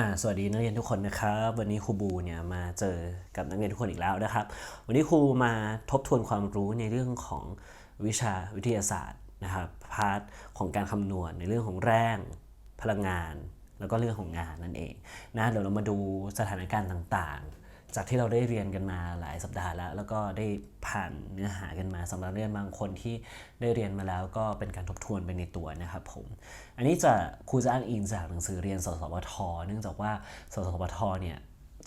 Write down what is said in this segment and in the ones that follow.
อ่าสวัสดีนักเรียนทุกคนนะครับวันนี้ครูบูเนี่ยมาเจอกับนักเรียนทุกคนอีกแล้วนะครับ วันนี้ครูมาทบทวนความรู้ในเรื่องของวิชาวิทยาศาสตร์นะครับพาร์ทของการคำนวณในเรื่องของแรงพลังงาน แล้วก็เรื่องของงานนั่นเองนะเดี๋ยวเรามาดูสถานการณ์ต่างๆ จากที่เราได้เรียนกันมาหลายสัปดาห์แล้ว แล้วก็ได้ผ่านเนื้อหากันมาสำหรับเรียนบางคนที่ได้เรียนมาแล้วก็เป็นการทบทวนไปในตัวนะครับผม อันนี้จะครูจะอ้างอิงจากหนังสือเรียน สสวท เนื่องจากว่า สสวท เนี่ย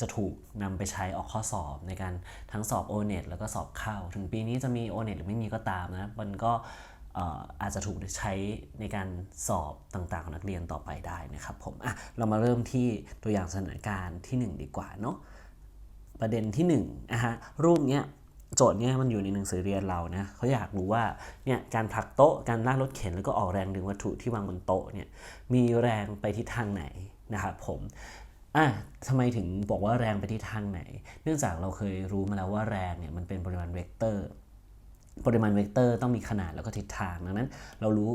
จะถูกนำไปใช้ออกข้อสอบในการทั้งสอบ o n e t แล้วก็สอบเข้า ถึงปีนี้จะมี o n e t หรือไม่มีก็ตามนะ มันก็เอ่ออาจจะถูกใช้ในการสอบต่างๆของนักเรียนต่อไปได้นะครับผมอะเรามาเริ่มที่ตัวอย่างสถานการณ์ที่ 1 ดีกว่าเนาะ ประเด็นที่1นงนะฮะรูปเนี้ยโจทย์เนี้ยมันอยู่ในหนังสือเรียนเรานะเขาอยากรู้ว่าเนี่ยการผลักโต๊ะการลากรถเข็นแล้วก็ออกแรงดึงวัตถุที่วางบนโต๊ะเนี่ยมีแรงไปทิศทางไหนนะครับผมอะทำไมถึงบอกว่าแรงไปทิศทางไหน เนื่องจากเราเคยรู้มาแล้วว่าแรงเนี่ยมันเป็นปริมาณเวกเตอร์ ปริมาณเวกเตอร์ต้องมีขนาดแล้วก็ทิศทางดังนั้น เรารู้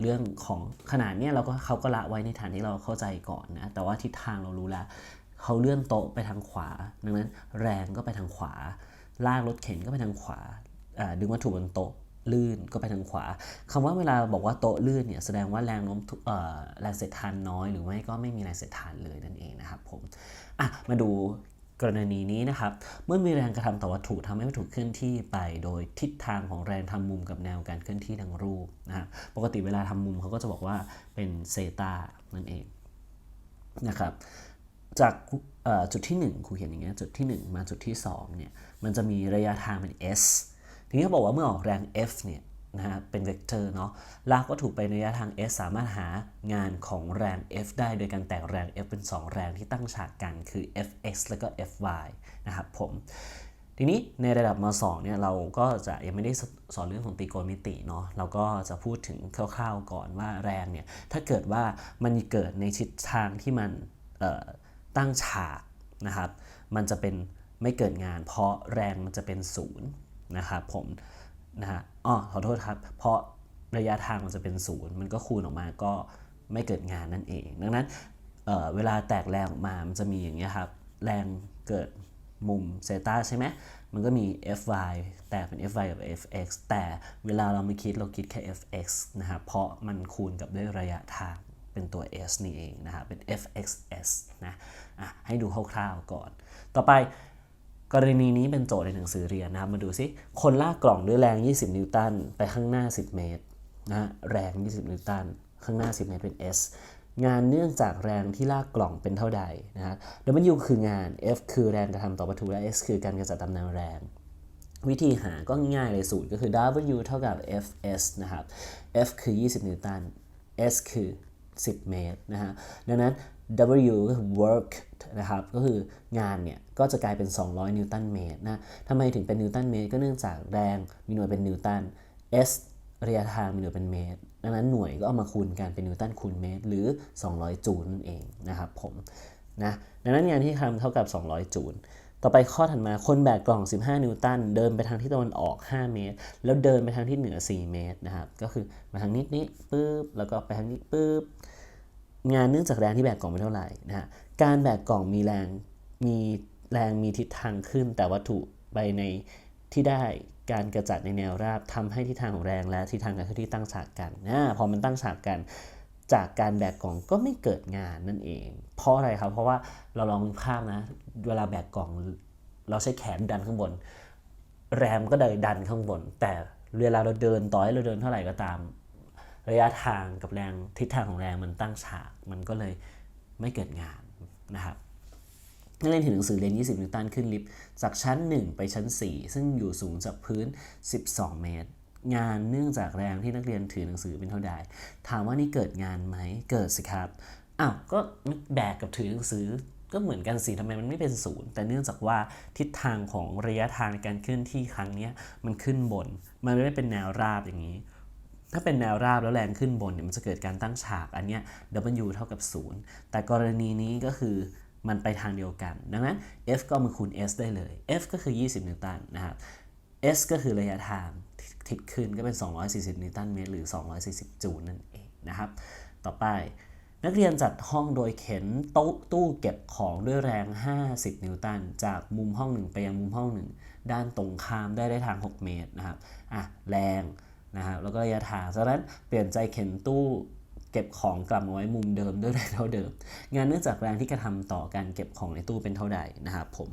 เรื่องของขนาดเนี่ยเราก็เขาก็ละไว้ในฐานที่เราเข้าใจก่อนนะแต่ว่าทิศทางเรารู้แล้ว เขาเลื่อนโต๊ะไปทางขวา ดังนั้นแรงก็ไปทางขวา ลากรถเข็นก็ไปทางขวา ดึงวัตถุบนโต๊ะลื่นก็ไปทางขวาคำว่าเวลาบอกว่าโต๊ะลื่นเนี่ยแสดงว่าแรงโน้มเอ่อแรงเสียดทานน้อยหรือไม่ก็ไม่มีแรงเสียดทานเลยนั่นเองนะครับผมอะมาดูกรณีนี้นะครับ เมื่อมีแรงกระทำต่อวัตถุทำให้วัตถุเคลื่อนที่ไป โดยทิศทางของแรงทำมุมกับแนวการเคลื่อนที่ทางรูปนะฮะปกติเวลาทำมุมเขาก็จะบอกว่าเป็นเซตานั่นเองนะครับ จากจุดที่ 1 ครูเขียนอย่างเงี้ยจุดที่ 1 มาจุดที่2เนี่ยมันจะมีระยะทางเป็น s ทีนี้เขาบอกว่าเมื่อออกแรง F เนี่ยนะฮะเป็นเวกเตอร์เนาะลากวัตถุไปในระยะทาง s สามารถหางานของแรง F ได้โดยการแตกแรง F เป็น 2 แรงที่ตั้งฉากกันคือ Fx แล้วก็ Fy นะครับผมทีนี้ในระดับม .2 เนี่ยเราก็จะยังไม่ได้สอนเรื่องของตรีโกณมิติเนาะเราก็จะพูดถึงคร่าวๆก่อนว่าแรงเนี่ยถ้าเกิดว่ามันเกิดในทิศทางที่มันเอ่อ ตั้งฉากนะครับ มันจะเป็นไม่เกิดงาน เพราะแรงมันจะเป็นศูนย์นะครับผมนะฮะอ๋อขอโทษครับ เพราะระยะทางมันจะเป็นศูนย์มันก็คูณออกมาก็ไม่เกิดงานนั่นเอง ดังนั้นเเวลาแตกแรงออกมา มันจะมีอย่างเงี้ยครับ แรงเกิดมุมเซตาใช่ไหมมันก็มี fy แตกเป็น fy กับ fx แต่เวลาเราไม่คิดเราคิดแค่ fx นะครับ เพราะมันคูณกับด้วยระยะทาง เป็นตัว s นี่เองนะครับเป็น fxs นะะให้ดูคร่าวๆก่อน ต่อไปกรณีนี้เป็นโจทย์ในหนังสือเรียนนะครับ มาดูซิ คนลากกล่องด้วยแรง 20 นิวตันไปข้างหน้า 10 เมตรนะฮะแรง 20 นิวตันข้างหน้า 10 เมตรเป็น s งานเนื่องจากแรงที่ลากกล่องเป็นเท่าใดนะฮะ W คืองาน F คือแรงกระทำต่อวัตถุและ S คือการกระจัดตำแหน่งแรง วิธีหาก็ง่ายเลยสูตรก็คือ W เท่ากับ Fs นะครับ F คือ 20 นิวตัน S คือ 10 เมตรนะฮะดังนั้น W ก็คือ work นะครับก็คืองานเนี่ยก็จะกลายเป็น 200 นิวตันเมตรนะทำไมถึงเป็นนิวตันเมตร ก็เนื่องจากแรงมีหน่วยเป็นนิวตัน S ระยะทางมีหน่วยเป็นเมตร ดังนั้นหน่วยก็เอามาคูณกันเป็นนิวตันคูณเมตร หรือ 200 จูลนั่นเองนะครับผมนะดังนั้นงานที่ทำเท่ากับ 200 จูลต่อไปข้อถัดมาคนแบกกล่อง 15 นิวตัน เดินไปทางที่ตะวันออก 5 เมตร แล้วเดินไปทางที่เหนือ 4 เมตรนะครับก็คือมาทางนี้นี้ปึ๊บแล้วก็ไปทางนี้ปึ๊บ งานเนื่องจากแรงที่แบกกล่องไม่เท่าไหร่นะฮะการแบกกล่องมีแรงมีแรงมีทิศทางขึ้น แต่วัตถุไปในที่ได้การกระจัดในแนวราบทำให้ทิศทางของแรงและทิศทางการเคลื่อนที่ตั้งฉากกันนะพอมันตั้งฉากกัน จากการแบกกล่องก็ไม่เกิดงานนั่นเอง เพราะอะไรครับเพราะว่าเราลองนึกภาพนะ เวลาแบกกล่องเราใช้แขนดันข้างบน แรงก็ได้ดันข้างบน แต่เวลาเราเดินต่อให้เราเดินเท่าไหร่ก็ตาม ระยะทางกับแรงทิศทางของแรงมันตั้งฉาก มันก็เลยไม่เกิดงานนะครับนักเรียนเห็นหนังสือเรียน 20 นิวตันขึ้นลิฟต์จากชั้น 1 ไปชั้น 4 ซึ่งอยู่สูงจากพื้น 12 เมตร งานเนื่องจากแรงที่นักเรียนถือหนังสือเป็นเท่าใด ถามว่านี่เกิดงานไหมเกิดสิครับอ้าวก็แบกกับถือหนังสือก็เหมือนกันสิทำไมมันไม่เป็นศูนย์แต่เนื่องจากว่าทิศทางของระยะทางในการเคลื่อนที่ครั้งนี้มันขึ้นบน มันไม่ได้เป็นแนวราบอย่างนี้ ถ้าเป็นแนวราบแล้วแรงขึ้นบนเนี่ยมันจะเกิดการตั้งฉากอันเนี้ย W เท่ากับ 0 แต่กรณีนี้ก็คือมันไปทางเดียวกัน ดังนั้น F ก็มาคูณ S ได้เลย F ก็คือ 20 นิวตันนะครับ S ก็คือระยะทางทิศขึ้นก็เป็น 240 นิวตันเมตรหรือ 240 จูลนั่นเองนะครับ ต่อไปนักเรียนจัดห้องโดยเข็นโต๊ะตู้เก็บของด้วยแรง 50 นิวตัน จากมุมห้องหนึ่งไปยังมุมห้องหนึ่งด้านตรงข้ามได้ได้ทาง 6 เมตรนะครับ อะ แรง นะครับแล้วก็ระยะทางจากนั้นเปลี่ยนใจเข็นตู้เก็บของกลับมาไว้มุมเดิมด้วยแรงเท่าเดิม งานเนื่องจากแรงที่กระทำต่อการเก็บของในตู้เป็นเท่าใดนะครับผม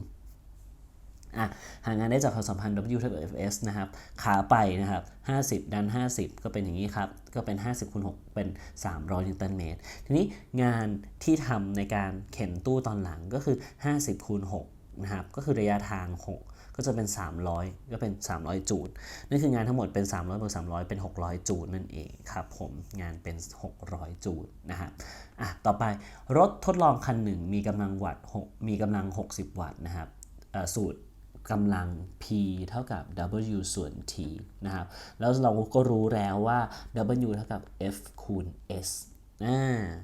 อะหางานได้จากความสัมพันธ์ W เท่ากับ Fs นะครับ ขาไปนะครับ 50 ดัน 50 ก็เป็นอย่างนี้ครับ ก็เป็น 50คูณ6เป็น 300นิวตันเมตร ทีนี้งานที่ทำในการเข็นตู้ตอนหลังก็คือ 50คูณ6นะครับ ก็คือระยะทาง 6 ก็จะเป็น 300 ก็เป็น 300 จูลนั่นคืองานทั้งหมดเป็น 300บวก300 เป็น 600 จูลนั่นเองครับผมงานเป็น 600 จูลนะครับอะต่อไปรถทดลองคันหนึ่งมีกำลังวัตต์6มีกำลัง 60 วัตต์นะครับสูตรกำลัง P เท่ากับ W ส่วน T นะครับ แล้วเราก็รู้แล้วว่า W เท่ากับ F คูณ S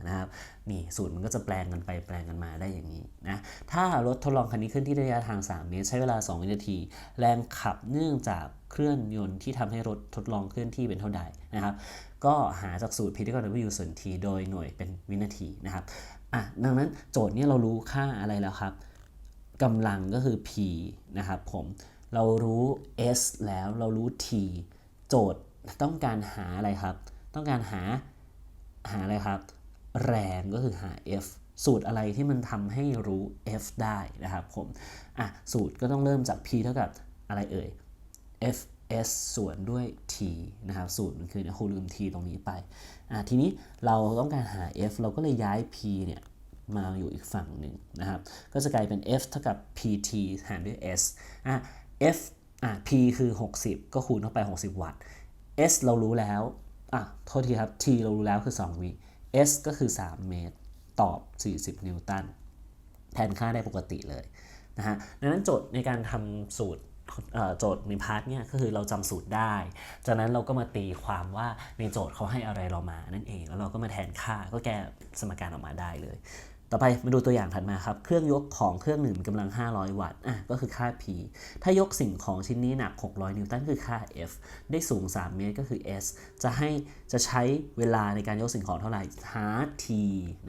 นะครับนี่สูตรมันก็จะแปลงกันไปแปลงกันมาได้อย่างนี้นะถ้ารถทดลองคันนี้ขึ้นที่ระยะทาง 3 เมตร ใช้เวลา 2 วินาที แรงขับเนื่องจากเครื่องยนต์ที่ทำให้รถทดลองเคลื่อนที่เป็นเท่าใดนะครับก็หาจากสูตร P เท่ากับ W ส่วน T โดยหน่วยเป็นวินาทีนะครับอะดังนั้นโจทย์นี้เรารู้ค่าอะไรแล้วครับกำลังก็คือ P นะครับผมเรารู้ S แล้วเรารู้ T โจทย์ต้องการหาอะไรครับ ต้องการหา หาอะไรครับ แรงก็คือหา F สูตรอะไรที่มันทำให้รู้ F ได้นะครับผมอะสูตรก็ต้องเริ่มจาก P เท่ากับอะไรเอ่ย Fs ส่วนด้วย t นะครับ สูตรมันคือเนี่ยครูลืม t ตรงนี้ไป อะทีนี้เราต้องการหา f เราก็เลยย้าย p เนี่ย มาอยู่อีกฝั่งหนึ่งนะครับ ก็จะกลายเป็น f เท่ากับ pt หารด้วย s อะ f อะ p คือ 60 ก็คูณเข้าไป 60 วัตต์ s เรารู้แล้ว อะโทษทีครับ t เรารู้แล้วคือ 2 วิ s ก็คือ 3 เมตร ตอบ 40 นิวตัน แทนค่าได้ปกติเลยนะฮะดังนั้นโจทย์ในการทำสูตรโจทย์ในพาร์ทเนี่ยก็คือเราจำสูตรได้ จากนั้นเราก็มาตีความว่าในโจทย์เขาให้อะไรเรามานั่นเอง แล้วเราก็มาแทนค่าก็แก้สมการออกมาได้เลย ต่อไปมาดูตัวอย่างถัดมาครับ เครื่องยกของเครื่องหนึ่งกำลัง 500 วัตต์อะก็คือค่า P ถ้ายกสิ่งของชิ้นนี้หนัก 600 นิวตันคือค่า F ได้สูง 3 เมตรก็คือ S จะให้จะใช้เวลาในการยกสิ่งของเท่าไหร่ หา T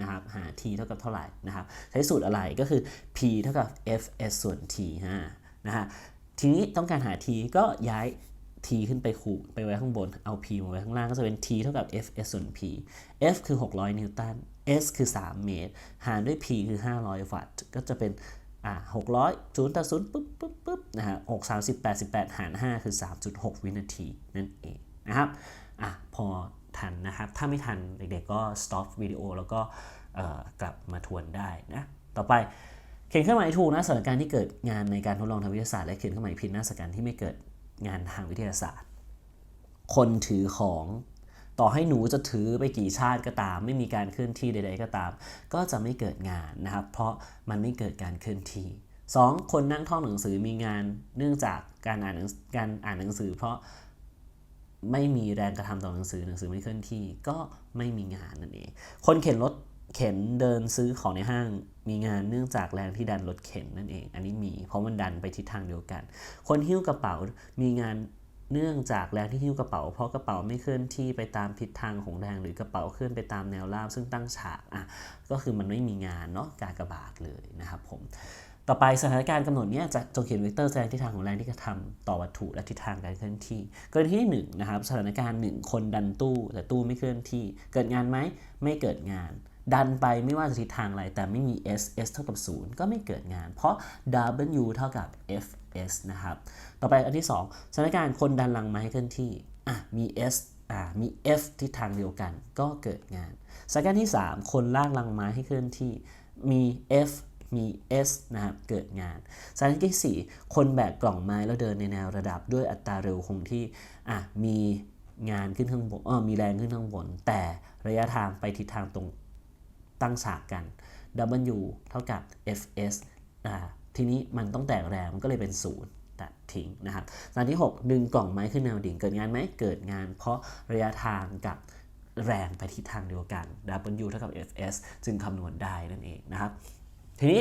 นะครับ หา T เท่ากับเท่าไหร่นะครับใช้สูตรอะไรก็คือ P เท่ากับ Fs ส่วน T ฮะนะฮะทีนี้ต้องการหา T ก็ย้าย T ขึ้นไปคูไปไว้ข้างบน เอา P มาไว้ข้างล่างก็จะเป็น T เท่ากับ Fs ส่วน P F คือ 600 นิวตัน S คือ 3 เมตร หารด้วย P คือ 500 วัตต์ ก็จะเป็นอ่า600 0ต่อ0ปุ๊บปุ๊บปุ๊บนะฮะ6 30 88 หาร 5 คือ 3.6 วินาที นั่นเองนะครับอะพอทันนะครับ ถ้าไม่ทันเด็กๆก็ stop วิดีโอแล้วก็กลับมาทวนได้นะ ต่อไปเขียนเครื่องหมายถูกนะสถานการณ์ที่เกิดงานในการทดลองทางวิทยาศาสตร์และเขียนเครื่องหมายผิดนะสถานการณ์ที่ไม่เกิด งานทางวิทยาศาสตร์ คนถือของต่อให้หนูจะถือไปกี่ชาติก็ตาม ไม่มีการเคลื่อนที่ใด ๆ ก็ตาม ก็จะไม่เกิดงานนะครับ เพราะมันไม่เกิดการเคลื่อนที่ 2. คนนั่งท่องหนังสือมีงานเนื่องจากการอ่านการอ่านหนังสือ เพราะไม่มีแรงกระทำต่อหนังสือหนังสือไม่เคลื่อนที่ก็ไม่มีงานนั่นเองคนเข็นรถ เข็นเดินซื้อของในห้างมีงานเนื่องจากแรงที่ดันรถเข็นนั่นเอง อันนี้มี เพราะมันดันไปทิศทางเดียวกัน คนหิ้วกระเป๋ามีงานเนื่องจากแรงที่หิ้วกระเป๋า เพราะกระเป๋าไม่เคลื่อนที่ไปตามทิศทางของแรงหรือกระเป๋าเคลื่อนไปตามแนวราบซึ่งตั้งฉากอะก็คือมันไม่มีงานเนาะการกระบาดเลยนะครับผมต่อไปสถานการณ์กำหนดเนี้ยจะจงเขียนเวกเตอร์แสดงทิศทางของแรงที่กระทำต่อวัตถุและทิศทางการเคลื่อนที่กรณีที่หนึ่งนะครับสถานการณ์หนึ่งคนดันตู้แต่ตู้ไม่เคลื่อนที่ เกิดงานไหมไม่เกิดงาน ดันไปไม่ว่าจะทิศทางอะไร แต่ไม่มี s s เท่ากับ 0 ก็ไม่เกิดงาน เพราะ w เท่ากับ f s นะครับ ต่อไปอันที่ 2สถานการณ์คนดันลังไม้เคลื่อนที่อะมี s อ่ามี f ทิศทางเดียวกันก็เกิดงานสถานการณ์ที่ 3 คนลากลังไม้ให้เคลื่อนที่มี f มี S นะครับเกิดงานสถานที่ 4 คนแบกกล่องไม้แล้วเดินในแนวระดับด้วยอัตราเร็วคงที่อะมีงานขึ้นข้างบนเออมีแรงขึ้นข้างบน แต่ระยะทางไปทิศทางตรง ตั้งฉากกัน W เท่ากับ Fs อ่าทีนี้มันต้องแตกแรงมันก็เลยเป็น 0 ตัดทิ้งนะครับสถานที่ 6 ดึงกล่องไม้ขึ้นแนวดิ่ง เกิดงานไหมเกิดงาน เพราะระยะทางกับแรงไปทิศทางเดียวกัน W เท่ากับ Fs จึงคำนวณได้นั่นเองนะครับ ทีนี้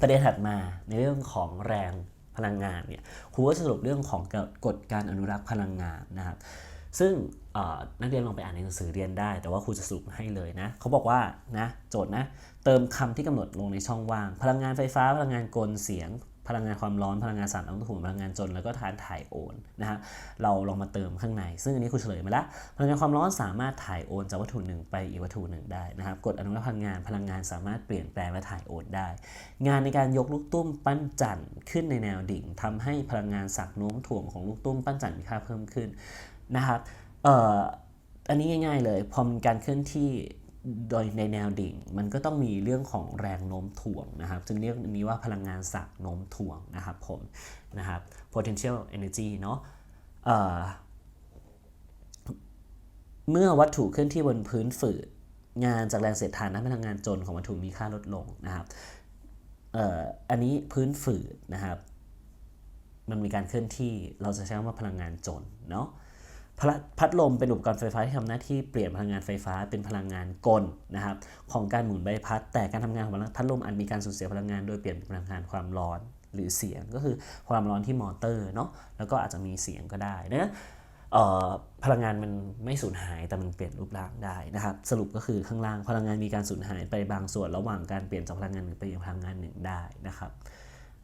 ประเด็นถัดมาในเรื่องของแรงพลังงานเนี่ยครูก็สรุปเรื่องของกฎการอนุรักษ์พลังงานนะครับ ซึ่งนักเรียนลองไปอ่านในหนังสือเรียนได้ แต่ว่าครูจะสรุปให้เลยนะ เขาบอกว่านะโจทย์นะ เติมคำที่กำหนดลงในช่องว่าง พลังงานไฟฟ้า พลังงานกลเสียง พลังงานความร้อน พลังงานสารน้ำถ่วงพลังงานจน แล้วก็ทานถ่ายโอนนะฮะ เราลองมาเติมข้างใน ซึ่งอันนี้ครูเฉลยมาแล้ว พลังงานความร้อนสามารถถ่ายโอนจากวัตถุหนึ่งไปอีกวัตถุหนึ่งได้นะครับ กฎอนุภาคพลังงานพลังงานสามารถเปลี่ยนแปลงและถ่ายโอนได้ งานในการยกลูกตุ้มปั้นจันทร์ขึ้นในแนวดิ่งทำให้พลังงานสักโน้มถ่วงของลูกตุ้มปั้นจันทร์มีค่าเพิ่มขึ้น นะครับเอ่ออันนี้ง่ายๆเลยพอมีการเคลื่อนที่โดยในแนวดิ่ง มันก็ต้องมีเรื่องของแรงโน้มถ่วงนะครับจึงเรียกนี้ว่าพลังงานสักโน้มถ่วงนะครับผมนะครับ potential energy เนาะเอ่อเมื่อวัตถุเคลื่อนที่บนพื้นฝืดงานจากแรงเสียดทานทำให้พลังงานจนของวัตถุมีค่าลดลงนะครับเอ่ออันนี้พื้นฝืดนะครับ มันมีการเคลื่อนที่เราจะใช้คำว่าพลังงานจนเนาะ พัดลมเป็นอุปกรณ์ไฟฟ้าที่ทำหน้าที่เปลี่ยนพลังงานไฟฟ้าเป็นพลังงานกลนะครับของการหมุนใบพัด แต่การทำงานของพัดลมอาจมีการสูญเสียพลังงานโดยเปลี่ยนเป็นพลังงานความร้อนหรือเสียงก็คือความร้อนที่มอเตอร์เนาะแล้วก็อาจจะมีเสียงก็ได้นะเอ่อพลังงานมันไม่สูญหายแต่มันเปลี่ยนรูปร่างได้นะครับ สรุปก็คือข้างล่างพลังงานมีการสูญหายไปบางส่วนระหว่างการเปลี่ยนจากพลังงานหนึ่งไปยังพลังงานหนึ่งได้นะครับ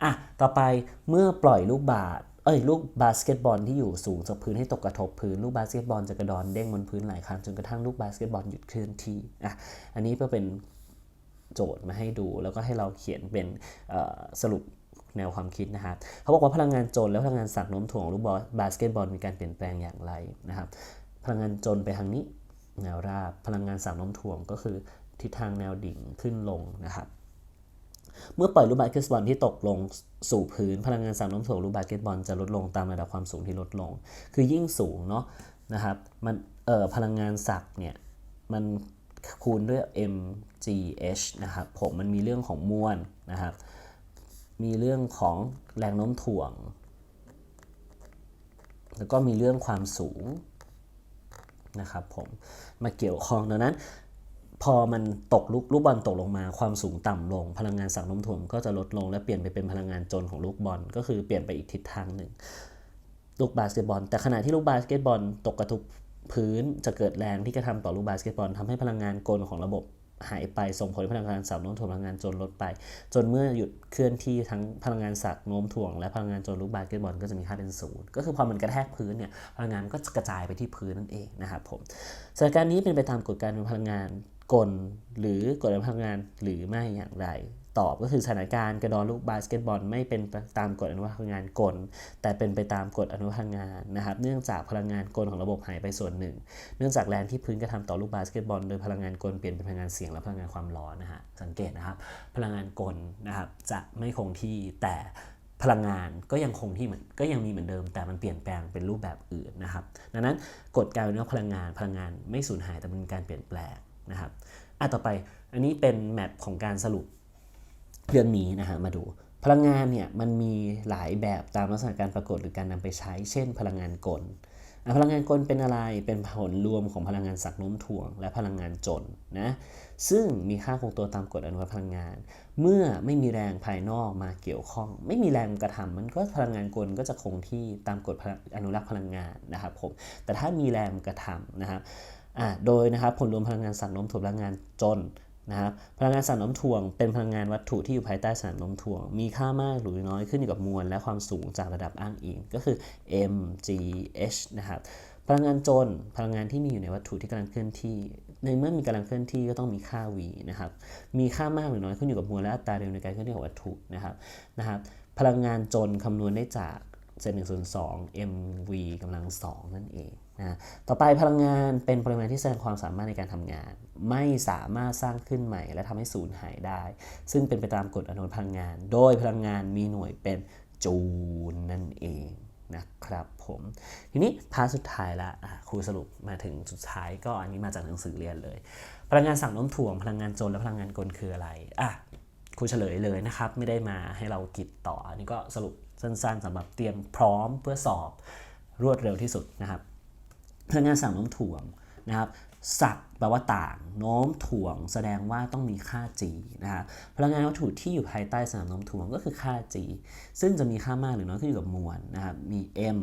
อะต่อไปเมื่อปล่อยลูกบาส เอ้ยลูกบาสเกตบอลที่อยู่สูงจากพื้นให้ตกกระทบพื้นลูกบาสเกตบอลจะกระดอนเด้งบนพื้นหลายครั้งจนกระทั่งลูกบาสเกตบอลหยุดเคลื่อนที่อะอันนี้ก็เป็นโจทย์มาให้ดู แล้วก็ให้เราเขียนเป็นสรุปแนวความคิดนะครับเขาบอกว่าพลังงานจนและพลังงานสักโน้มถ่วงของลูกบอลบาสเกตบอลมีการเปลี่ยนแปลงอย่างไรนะครับ พลังงานจนไปทางนี้แนวราบ พลังงานสักโน้มถ่วงก็คือทิศทางแนวดิ่งขึ้นลงนะครับ เมื่อปล่อยลูกบาสเกตบอลที่ตกลงสู่พื้น พลังงานสารโน้มถ่วงลูกบาสเกตบอลจะลดลงตามระดับความสูงที่ลดลง คือยิ่งสูงเนาะนะครับมันเอ่อพลังงานสักเนี่ยมันคูณด้วย mgh นะครับผมมันมีเรื่องของมวลนะครับมีเรื่องของแรงโน้มถ่วง แล้วก็มีเรื่องความสูงนะครับผมมาเกี่ยวข้องดังนั้น พอมันตกลูกลูกบอลตกลงมาความสูงต่ำลง พลังงานสักโน้มถ่วงก็จะลดลงและเปลี่ยนไปเป็นพลังงานจนของลูกบอล ก็คือเปลี่ยนไปอีกทิศทางหนึ่ง ลูกบาสเกตบอล แต่ขณะที่ลูกบาสเกตบอล ตกกระทบพื้นจะเกิดแรงที่กระทำต่อลูกบาสเกตบอลทำให้พลังงานกลของระบบหายไปส่งผลให้พลังงานสับโน้มถ่วงพลังงานจนลดไป จนเมื่อหยุดเคลื่อนที่ทั้งพลังงานสักโน้มถ่วงและพลังงานจนลูกบาสเกตบอลก็จะมีค่าเป็นศูนย์ก็คือพอมันกระแทกพื้นเนี่ยพลังงานก็กระจายไปที่พื้นนั่นเองนะครับผมสถานการณ์นี้เป็นไปตามกฎการพลังงาน กลหรือกฎการพลังงานหรือไม่อย่างไร ตอบก็คือสถานการณ์กระดอนลูกบาสเกตบอล ไม่เป็นตามกฎอนุพลังงานกล แต่เป็นไปตามกฎอนุพลังงานนะครับเนื่องจากพลังงานกลของระบบหายไปส่วนหนึ่ง เนื่องจากแรงที่พื้นกระทำต่อลูกบาสเกตบอลโดยพลังงานกลเปลี่ยนเป็นพลังงานเสียงและพลังงานความร้อนนะฮะสังเกตนะครับ พลังงานกลนะครับจะไม่คงที่แต่พลังงานก็ยังคงที่เหมือนก็ยังมีเหมือนเดิม แต่มันเปลี่ยนแปลงเป็นรูปแบบอื่นนะครับ ดังนั้นกฎการเนว่าพลังงานพลังงานไม่สูญหายแต่มันมีการเปลี่ยนแปลง นะครับอะต่อไปอันนี้เป็นแมปของการสรุปเรื่องนี้นะฮะมาดู พลังงานเนี่ยมันมีหลายแบบตามลักษณะการปรากฏหรือการนำไปใช้ เช่น พลังงานกลพลังงานกลเป็นอะไร เป็นผลรวมของพลังงานสักน้มถ่วง และพลังงานจนนะ ซึ่งมีค่าคงตัวตามกฎอนุภาคพลังงาน เมื่อไม่มีแรงภายนอกมาเกี่ยวข้อง ไม่มีแรงกระทำมันก็พลังงานกลก็จะคงที่ตามกฎอนุรักษ์พลังงานนะครับผม แต่ถ้ามีแรงกระทำนะครับ อะโดยนะครับผลรวมพลังงานสักโน้มถ่วงพลังงานจนนะครับพลังงานสารโน้มถ่วงเป็นพลังงานวัตถุที่อยู่ภายใต้สารโน้มถ่วง มีค่ามากหรือน้อยขึ้นอยู่กับมวลและความสูงจากระดับอ้างอิงก็คือ m g h นะครับพลังงานจนพลังงานที่มีอยู่ในวัตถุที่กำลังเคลื่อนที่ ในเมื่อมีกำลังเคลื่อนที่ก็ต้องมีค่า v นะครับมีค่ามากหรือน้อยขึ้นอยู่กับมวลและอัตราเร็วในการเคลื่อนที่ของวัตถุนะครับนะครับพลังงานจนคำนวณได้จากเศษหนึ่งส่วนสอง mv กำลังสองนั่นเอง นะต่อไปพลังงานเป็นปริมาณที่แสดงความสามารถในการทำงาน ไม่สามารถสร้างขึ้นใหม่ และทำให้สูญหายได้ ซึ่งเป็นไปตามกฎอนุพลังงาน โดยพลังงานมีหน่วยเป็นจูลนั่นเองนะครับผมทีนี้พาร์ทสุดท้ายละครูสรุปมาถึงสุดท้ายก็อันนี้มาจากหนังสือเรียนเลย พลังงานสั่งน้มถ่วงพลังงานจนและพลังงานกลคืออะไรอะครูเฉลยเลยนะครับ ไม่ได้มาให้เรากิดต่ออันนี้ก็สรุปสั้นๆสำหรับเตรียมพร้อมเพื่อสอบรวดเร็วที่สุดนะครับ พลังงานสั่งโน้มถ่วงนะครับสักแปลว่าต่างโน้มถ่วง แสดงว่าต้องมีค่า g นะครับพลังงานวัตถุที่อยู่ภายใต้สนามโน้มถ่วงก็คือค่า g ซึ่งจะมีค่ามากหรือน้อยขึ้นอยู่กับมวลนะครับมี m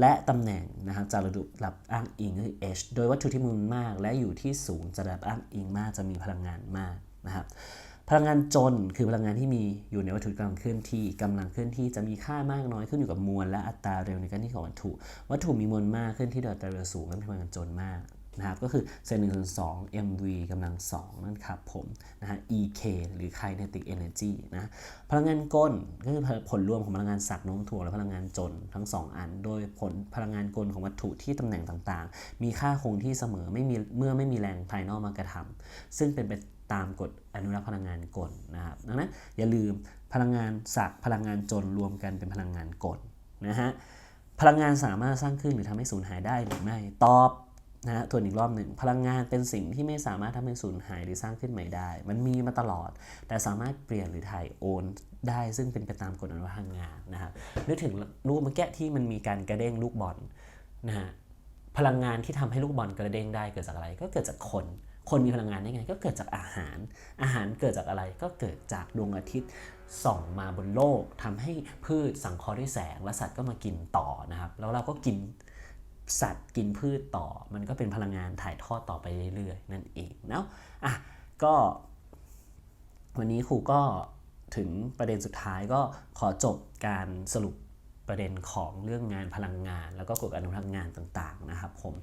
และตำแหน่งนะครับจาระดับรับอ้างอิงคือ h โดยวัตถุที่มุนมาก และอยู่ที่สูงจากระดับอ้างอิงมากจะมีพลังงานมากนะครับ พลังงานจนคือพลังงานที่มีอยู่ในวัตถุกำลังเคลื่อนที่กำลังเคลื่อนที่จะมีค่ามากน้อยขึ้นอยู่กับมวลและอัตราเร็วในการที่ของวัตถุ วัตถุมีมวลมากเคลื่อนที่ดอัตราเร็วสูงนั่นพลังงานจนมากนะครับก็คือเซนหนึ่งส่วนสอง mv กำลังสองนั่นครับผมนะฮะ ek หรือ kinetic energy นะพลังงานกลก็คือผลรวมของพลังงานสักน้มถ่วงและพลังงานจนทั้งสองอัน โดยผลพลังงานกลของวัตถุที่ตำแหน่งต่างๆ มีค่าคงที่เสมอไม่มีเมื่อไม่มีแรงภายนอกมากระทำซึ่งเป็นไป ตามกฎอนุรักษ์พลังงานกลนะครับดังนั้นอย่าลืมพลังงานสักพลังงานจนรวมกันเป็นพลังงานกลนะฮะพลังงานสามารถสร้างขึ้นหรือทำให้สูญหายได้หรือไม่ตอบนะฮะทวนอีกรอบหนึ่งพลังงานเป็นสิ่งที่ไม่สามารถทำให้สูญหายหรือสร้างขึ้นใหม่ได้ มันมีมาตลอด แต่สามารถเปลี่ยนหรือถ่ายโอนได้ซึ่งเป็นไปตามกฎอนุรักษ์พลังงานนะครับนึกถึงรูปเมื่อกี้ที่มันมีการกระเด้งลูกบอลนะฮะพลังงานที่ทำให้ลูกบอลกระเด้งได้เกิดจากอะไรก็เกิดจากคน คนมีพลังงานได้ไง ก็เกิดจากอาหาร อาหารเกิดจากอะไรก็เกิดจากดวงอาทิตย์ส่องมาบนโลกทำให้พืชสังเคราะห์ด้วยแสง และสัตว์ก็มากินต่อนะครับ แล้วเราก็กินสัตว์กินพืชต่อ มันก็เป็นพลังงานถ่ายทอดต่อไปเรื่อยๆ นั่นเองเนาะอะก็ วันนี้ครูก็ถึงประเด็นสุดท้ายก็ขอจบการสรุปประเด็นของเรื่องงานพลังงาน แล้วก็กฎอนุรักษ์งานต่างๆนะครับ ผม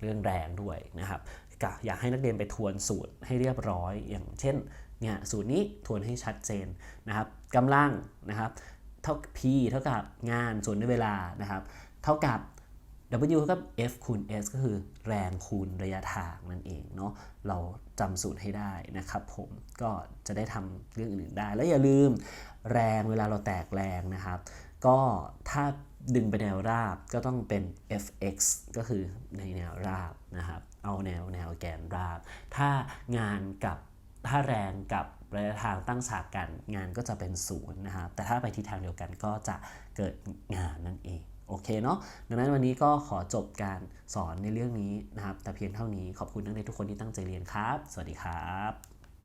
เรื่องแรงด้วยนะครับ ก็อยากให้นักเรียนไปทวนสูตรให้เรียบร้อย อย่างเช่นเนี่ยสูตรนี้ทวนให้ชัดเจนนะครับกำลังนะครับเท่า P เท่ากับงานส่วนด้วยเวลานะครับ เท่ากับ W เท่ากับ F คูณ S ก็คือแรงคูณระยะทางนั่นเองเนาะเราจำสูตรให้ได้นะครับ ผมก็จะได้ทำเรื่องอื่นได้ แล้วอย่าลืมแรงเวลาเราแตกแรงนะครับ ก็ถ้าดึงไปแนวราบก็ต้องเป็น fx ก็คือในแนวราบนะครับ เอาแนวแนวแกนราบ ถ้างานกับถ้าแรงกับระยะทางตั้งฉากกันงานก็จะเป็นศูนย์นะครับแต่ถ้าไปทิศทางเดียวกันก็จะเกิดงานนั่นเองโอเคเนาะดังนั้นวันนี้ก็ขอจบการสอนในเรื่องนี้นะครับ แต่เพียงเท่านี้ขอบคุณนักเรียนทุกคนที่ตั้งใจเรียนครับ สวัสดีครับ